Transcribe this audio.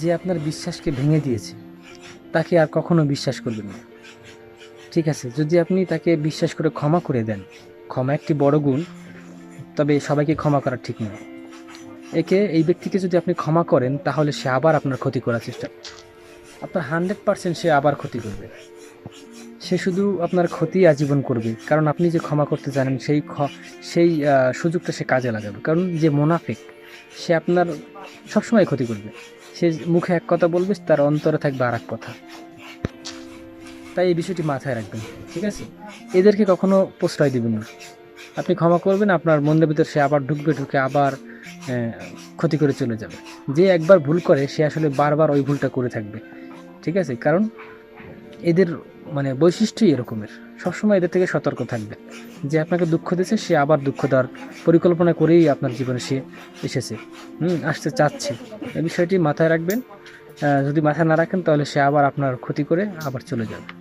যে আপনার বিশ্বাসকে ভেঙে দিয়েছে, তাকে আর কখনো বিশ্বাস করবেন না। ঠিক আছে, যদি আপনি তাকে বিশ্বাস করে ক্ষমা করে দেন, ক্ষমা একটি বড় গুণ, তবে সবাইকে ক্ষমা করা ঠিক নয়। একে, এই ব্যক্তিকে যদি আপনি ক্ষমা করেন, তাহলে সে আবার আপনার ক্ষতি করার চেষ্টা। আপনার হান্ড্রেড পার্সেন্ট সে আবার ক্ষতি করবে। সে শুধু আপনার ক্ষতি আজীবন করবে, কারণ আপনি যে ক্ষমা করতে জানেন, সেই সেই সুযোগটা সে কাজে লাগাবে। কারণ যে মোনাফিক, সে আপনার সবসময় ক্ষতি করবে। সে মুখে এক কথা বলবে, তার অন্তরে থাকবে আর এক কথা। তাই এই বিষয়টি মাথায় রাখবেন, ঠিক আছে? এদেরকে কখনো প্রশ্রয় দেবেন না। আপনি ক্ষমা করবেন, আপনার মনের ভিতর সে আবার ঢুকবে, ঢুকে আবার ক্ষতি করে চলে যাবে। যে একবার ভুল করে, সে আসলে বারবার ওই ভুলটা করে থাকবে, ঠিক আছে? কারণ এদের মানে বৈশিষ্ট্যই এরকমের। সবসময় এদের থেকে সতর্ক থাকবে। যে আপনাকে দুঃখ দিয়েছে, সে আবার দুঃখ দেওয়ার পরিকল্পনা করেই আপনার জীবনে সে এসেছে। হুম, আসতে চাচ্ছে। এই বিষয়টি মাথায় রাখবেন। যদি মাথায় না রাখেন, তাহলে সে আবার আপনার ক্ষতি করে আবার চলে যাবে।